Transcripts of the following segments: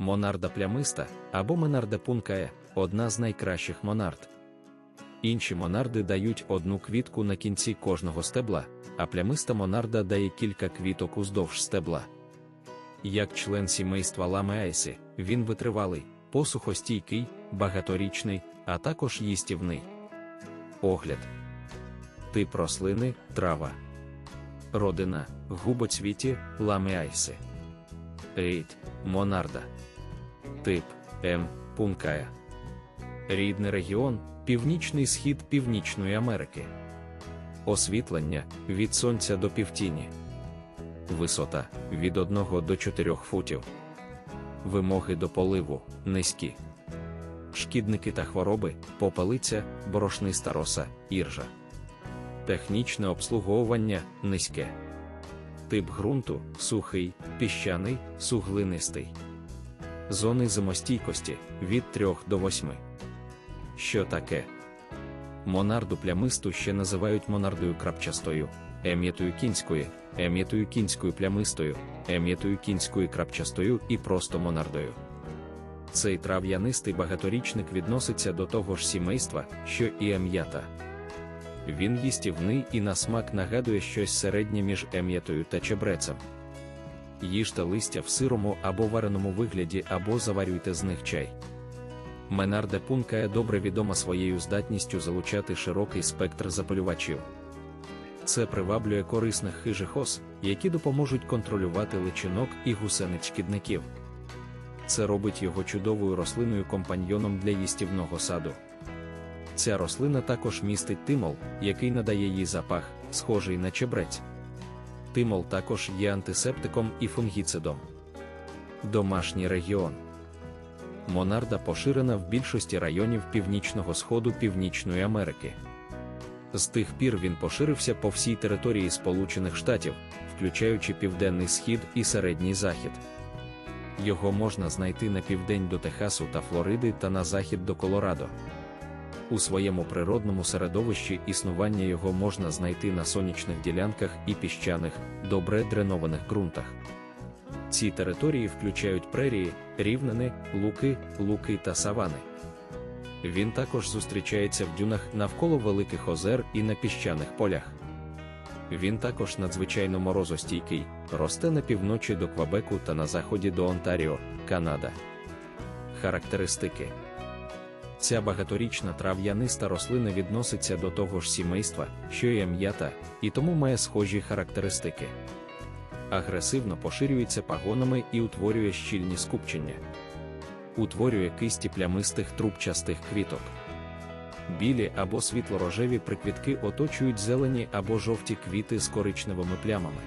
Монарда плямиста або Монарда пункае одна з найкращих монард. Інші монарди дають одну квітку на кінці кожного стебла, а плямиста монарда дає кілька квіток уздовж стебла. Як член сімейства ламеайси, він витривалий, посухостійкий, багаторічний, а також їстівний. Огляд. Тип рослини трава. Родина губоцвіті ламеайси. Рід Монарда. Тип М. Пункая. Рідний регіон Північний схід Північної Америки. Освітлення від сонця до півтіні. Висота від 1 до 4 футів. Вимоги до поливу низькі. Шкідники та хвороби, попелиця, борошниста роса, іржа. Технічне обслуговування низьке. Тип ґрунту сухий, піщаний, суглинистий. Зони зимостійкості від 3 до 8. Що таке? Монарду плямисту ще називають монардою крапчастою, ем'ятою кінською, ем'ятою кінською плямистою, ем'ятою кінською крапчастою і просто монардою. Цей трав'янистий багаторічник відноситься до того ж сімейства, що і ем'ята. Він їстівний і на смак нагадує щось середнє між ем'ятою та чебрецем. Їжте листя в сирому або вареному вигляді, або заварюйте з них чай. Менарде пункає добре відома своєю здатністю залучати широкий спектр запалювачів. Це приваблює корисних хижих ос, які допоможуть контролювати личинок і гусениць шкідників. Це робить його чудовою рослиною компаньйоном для їстівного саду. Ця рослина також містить тимол, який надає їй запах, схожий на чебрець. Тимол також є антисептиком і фунгіцидом. Домашній регіон. Монарда поширена в більшості районів північного сходу Північної Америки. З тих пір він поширився по всій території Сполучених Штатів, включаючи Південний Схід і Середній Захід. Його можна знайти на південь до Техасу та Флориди та на захід до Колорадо. У своєму природному середовищі існування його можна знайти на сонячних ділянках і піщаних, добре дренованих ґрунтах. Ці території включають прерії, рівнини, луки, луки та савани. Він також зустрічається в дюнах навколо великих озер і на піщаних полях. Він також надзвичайно морозостійкий, росте на півночі до Квабеку та на заході до Онтаріо, Канада. Характеристики Ця багаторічна трав'яниста рослина відноситься до того ж сімейства, що й м'ята, і тому має схожі характеристики. Агресивно поширюється пагонами і утворює щільні скупчення. Утворює кисті плямистих трубчастих квіток. Білі або світло-рожеві приквітки оточують зелені або жовті квіти з коричневими плямами.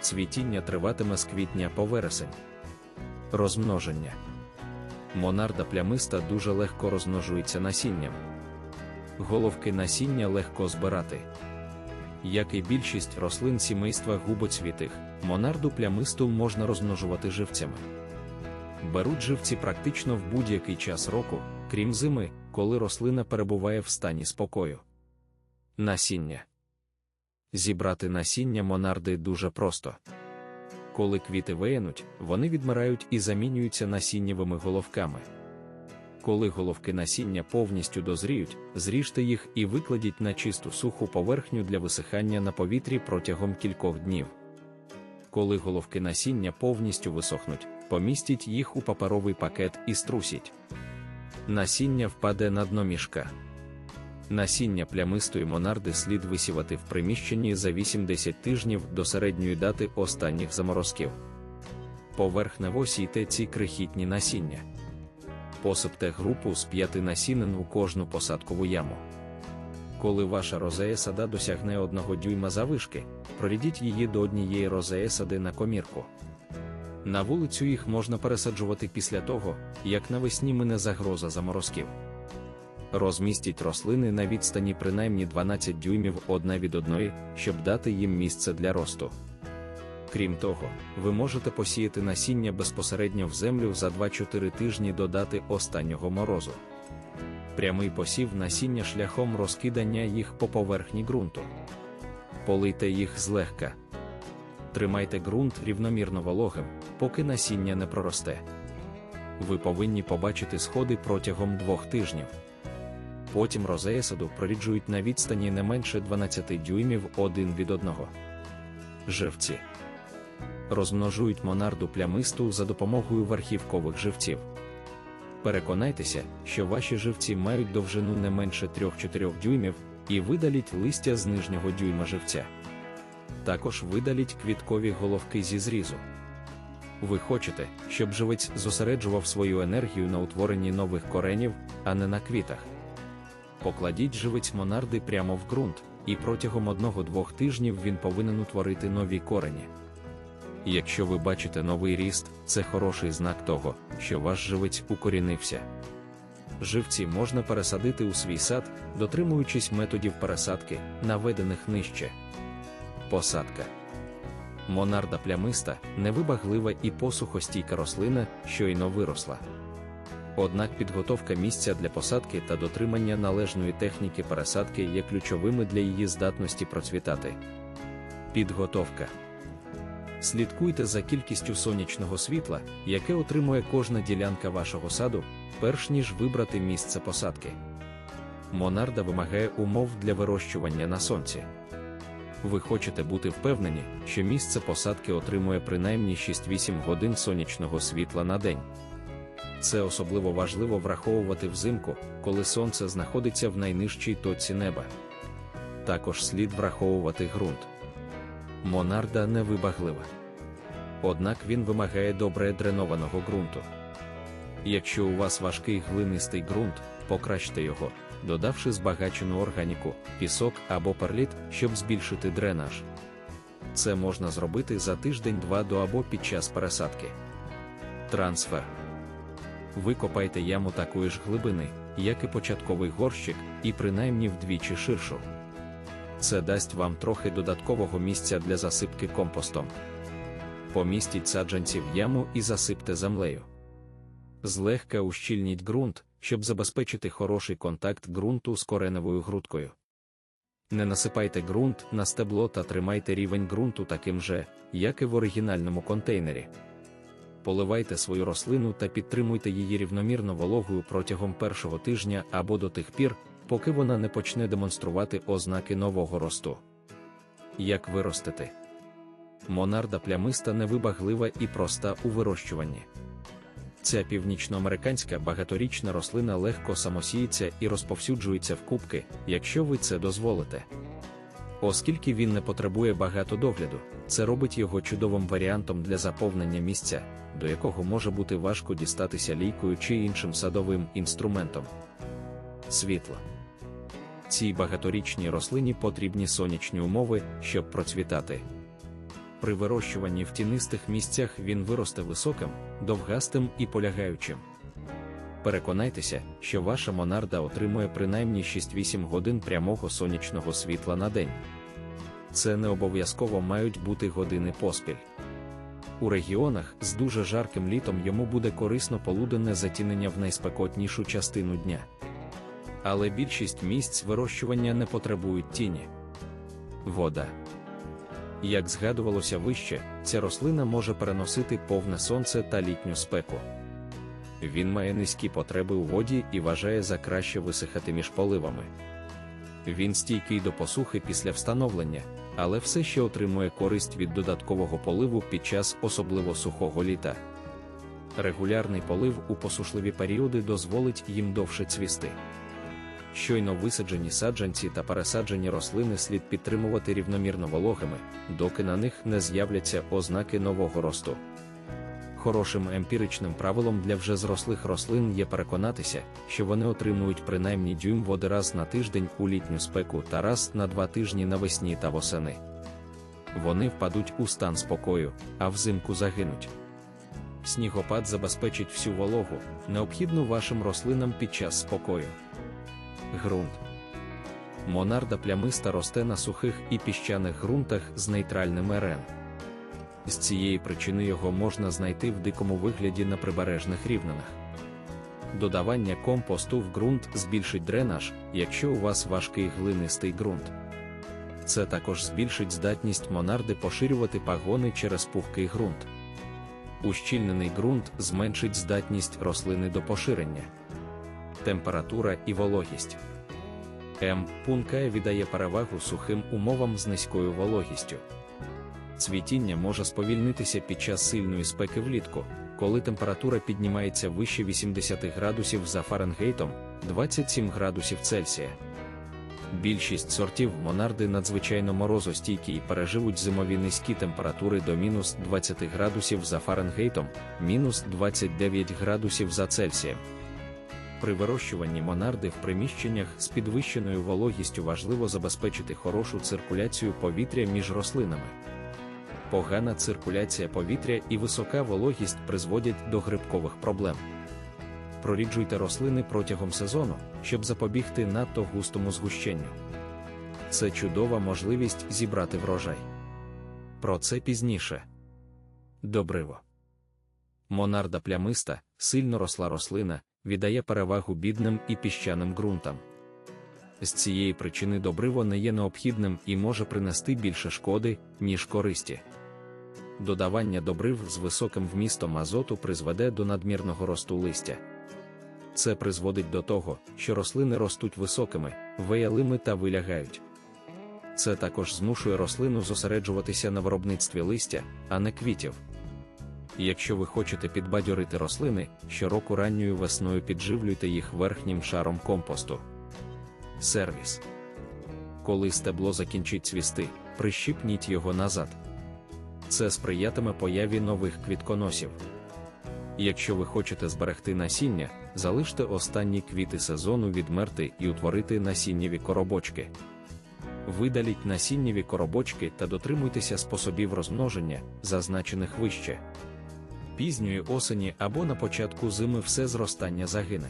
Цвітіння триватиме з квітня по вересень. Розмноження. Монарда плямиста дуже легко розмножується насінням. Головки насіння легко збирати. Як і більшість рослин сімейства губоцвітих, монарду плямисту можна розмножувати живцями. Беруть живці практично в будь-який час року, крім зими, коли рослина перебуває в стані спокою. Насіння зібрати насіння монарди дуже просто. Коли квіти виянуть, вони відмирають і замінюються насіннєвими головками. Коли головки насіння повністю дозріють, зріжте їх і викладіть на чисту суху поверхню для висихання на повітрі протягом кількох днів. Коли головки насіння повністю висохнуть, помістіть їх у паперовий пакет і струсіть. Насіння впаде на дно мішка. Насіння плямистої монарди слід висівати в приміщенні за 8-10 тижнів до середньої дати останніх заморозків. Поверхнево сійте ці крихітні насіння. Посипте групу з п'яти насінин у кожну посадкову яму. Коли ваша розея сада досягне одного дюйма завишки, прорідіть її до однієї розеї сади на комірку. На вулицю їх можна пересаджувати після того, як навесні мине загроза заморозків. Розмістіть рослини на відстані принаймні 12 дюймів одна від одної, щоб дати їм місце для росту. Крім того, ви можете посіяти насіння безпосередньо в землю за 2-4 тижні до дати останнього морозу. Прямий посів насіння шляхом розкидання їх по поверхні ґрунту. Полийте їх злегка. Тримайте ґрунт рівномірно вологим, поки насіння не проросте. ви повинні побачити сходи протягом двох тижнів. Потім розея саду проріджують на відстані не менше 12 дюймів один від одного. Живці розмножують монарду плямисту за допомогою верхівкових живців. Переконайтеся, що ваші живці мають довжину не менше 3-4 дюймів і видаліть листя з нижнього дюйма живця. Також видаліть квіткові головки зі зрізу. Ви хочете, щоб живець зосереджував свою енергію на утворенні нових коренів, а не на квітах. Покладіть живець монарди прямо в ґрунт, і протягом одного-двох тижнів він повинен утворити нові корені. Якщо ви бачите новий ріст, це хороший знак того, що ваш живець укорінився. Живці можна пересадити у свій сад, дотримуючись методів пересадки, наведених нижче. Посадка Монарда плямиста, невибаглива і посухостійка рослина, щойно виросла. Однак підготовка місця для посадки та дотримання належної техніки пересадки є ключовими для її здатності процвітати. Підготовка Слідкуйте за кількістю сонячного світла, яке отримує кожна ділянка вашого саду, перш ніж вибрати місце посадки. Монарда вимагає умов для вирощування на сонці. Ви хочете бути впевнені, що місце посадки отримує принаймні 6-8 годин сонячного світла на день. Це особливо важливо враховувати взимку, коли сонце знаходиться в найнижчій точці неба. Також слід враховувати ґрунт. Монарда невибаглива. Однак він вимагає добре дренованого ґрунту. Якщо у вас важкий глинистий ґрунт, покращте його, додавши збагачену органіку, пісок або перліт, щоб збільшити дренаж. Це можна зробити за тиждень-два до або під час пересадки. Трансфер. Викопайте яму такої ж глибини, як і початковий горщик, і принаймні вдвічі ширшу. Це дасть вам трохи додаткового місця для засипки компостом. Помістіть саджанці в яму і засипте землею. Злегка ущільніть ґрунт, щоб забезпечити хороший контакт ґрунту з кореневою грудкою. Не насипайте ґрунт на стебло та тримайте рівень ґрунту таким же, як і в оригінальному контейнері. Поливайте свою рослину та підтримуйте її рівномірно вологою протягом першого тижня або до тих пір, поки вона не почне демонструвати ознаки нового росту. Як виростити? Монарда плямиста невибаглива і проста у вирощуванні. Ця північноамериканська багаторічна рослина легко самосіється і розповсюджується в кубки, якщо ви це дозволите. Оскільки він не потребує багато догляду, це робить його чудовим варіантом для заповнення місця, до якого може бути важко дістатися лійкою чи іншим садовим інструментом. Світло. Цій багаторічній рослині потрібні сонячні умови, щоб процвітати. При вирощуванні в тінистих місцях він виросте високим, довгастим і полягаючим. Переконайтеся, що ваша монарда отримує принаймні 6-8 годин прямого сонячного світла на день. Це не обов'язково мають бути години поспіль. У регіонах з дуже жарким літом йому буде корисно полуденне затінення в найспекотнішу частину дня. Але більшість місць вирощування не потребують тіні. Вода. Як згадувалося вище, ця рослина може переносити повне сонце та літню спеку. Він має низькі потреби у воді і вважає за краще висихати між поливами. Він стійкий до посухи після встановлення, але все ще отримує користь від додаткового поливу під час особливо сухого літа. Регулярний полив у посушливі періоди дозволить їм довше цвісти. Щойно висаджені саджанці та пересаджені рослини слід підтримувати рівномірно вологими, доки на них не з'являться ознаки нового росту. Хорошим емпіричним правилом для вже зрослих рослин є переконатися, що вони отримують принаймні дюйм води раз на тиждень у літню спеку та раз на два тижні навесні та восени. Вони впадуть у стан спокою, а взимку загинуть. Снігопад забезпечить всю вологу, необхідну вашим рослинам під час спокою. Грунт. Монарда плямиста росте на сухих і піщаних ґрунтах з нейтральним РН. З цієї причини його можна знайти в дикому вигляді на прибережних рівнинах. Додавання компосту в ґрунт збільшить дренаж, якщо у вас важкий глинистий ґрунт. Це також збільшить здатність монарди поширювати пагони через пухкий ґрунт. Ущільнений ґрунт зменшить здатність рослини до поширення. Температура і вологість. М. Пункає віддає перевагу сухим умовам з низькою вологістю. Цвітіння може сповільнитися під час сильної спеки влітку, коли температура піднімається вище 80 градусів за Фаренгейтом 27 градусів Цельсія. Більшість сортів монарди надзвичайно морозостійкі і переживуть зимові низькі температури до мінус 20 градусів за Фаренгейтом, мінус 29 градусів за Цельсієм. При вирощуванні монарди в приміщеннях з підвищеною вологістю важливо забезпечити хорошу циркуляцію повітря між рослинами. Погана циркуляція повітря і висока вологість призводять до грибкових проблем. Проріджуйте рослини протягом сезону, щоб запобігти надто густому згущенню. Це чудова можливість зібрати врожай. Про це пізніше. Добриво. Монарда плямиста, сильно росла рослина, віддає перевагу бідним і піщаним ґрунтам. З цієї причини добриво не є необхідним і може принести більше шкоди, ніж користі. Додавання добрив з високим вмістом азоту призведе до надмірного росту листя. Це призводить до того, що рослини ростуть високими, виялими та вилягають. Це також змушує рослину зосереджуватися на виробництві листя, а не квітів. Якщо ви хочете підбадьорити рослини, щороку ранньою весною підживлюйте їх верхнім шаром компосту. Сервіс. Коли стебло закінчить цвісти, прищипніть його назад. Це сприятиме появі нових квітконосів. Якщо ви хочете зберегти насіння, залиште останні квіти сезону відмерти і утворити насіннєві коробочки. Видаліть насіннєві коробочки та дотримуйтеся способів розмноження, зазначених вище. Пізньої осені або на початку зими все зростання загине.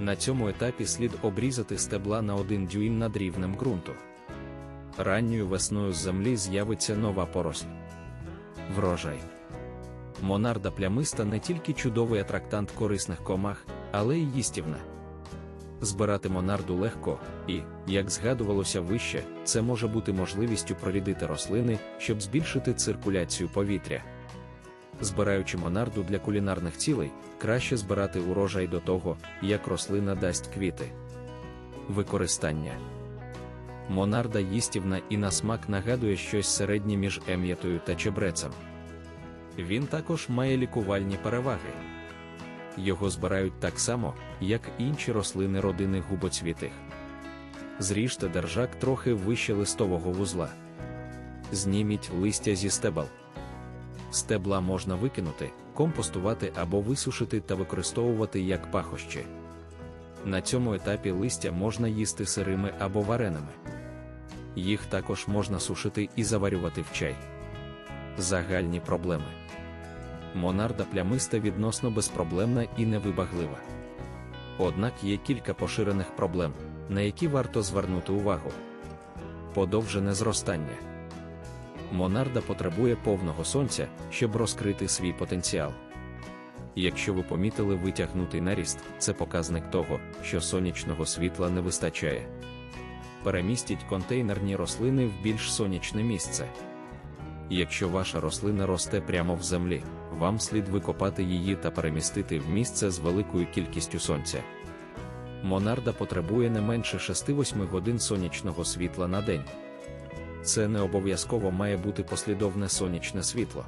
На цьому етапі слід обрізати стебла на один дюйм над рівнем ґрунту. Ранньою весною з землі з'явиться нова поросль. Врожай. Монарда плямиста не тільки чудовий атрактант корисних комах, але й їстівна. Збирати монарду легко, і, як згадувалося вище, це може бути можливістю прорідити рослини, щоб збільшити циркуляцію повітря. Збираючи монарду для кулінарних цілей, краще збирати урожай до того, як рослина дасть квіти. Використання Монарда їстівна і на смак нагадує щось середнє між ем'ятою та чебрецем. Він також має лікувальні переваги. Його збирають так само, як інші рослини родини губоцвітих. Зріжте держак трохи вище листового вузла. Зніміть листя зі стебел. Стебла можна викинути, компостувати або висушити та використовувати як пахощі. На цьому етапі листя можна їсти сирими або вареними. Їх також можна сушити і заварювати в чай. Загальні проблеми. Монарда плямиста відносно безпроблемна і невибаглива. Однак є кілька поширених проблем, на які варто звернути увагу. Подовжене зростання. Монарда потребує повного сонця, щоб розкрити свій потенціал. Якщо ви помітили витягнутий наріст, це показник того, що сонячного світла не вистачає. Перемістіть контейнерні рослини в більш сонячне місце. Якщо ваша рослина росте прямо в землі, вам слід викопати її та перемістити в місце з великою кількістю сонця. Монарда потребує не менше 6-8 годин сонячного світла на день. Це не обов'язково має бути послідовне сонячне світло.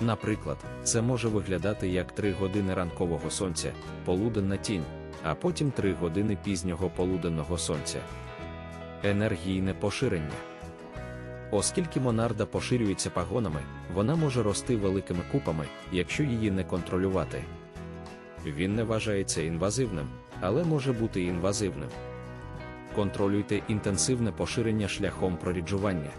Наприклад, це може виглядати як 3 години ранкового сонця, полуденна тінь, а потім 3 години пізнього полуденного сонця. Енергійне поширення. Оскільки монарда поширюється пагонами, вона може рости великими купами, якщо її не контролювати. Він не вважається інвазивним, але може бути інвазивним. Контролюйте інтенсивне поширення шляхом проріджування.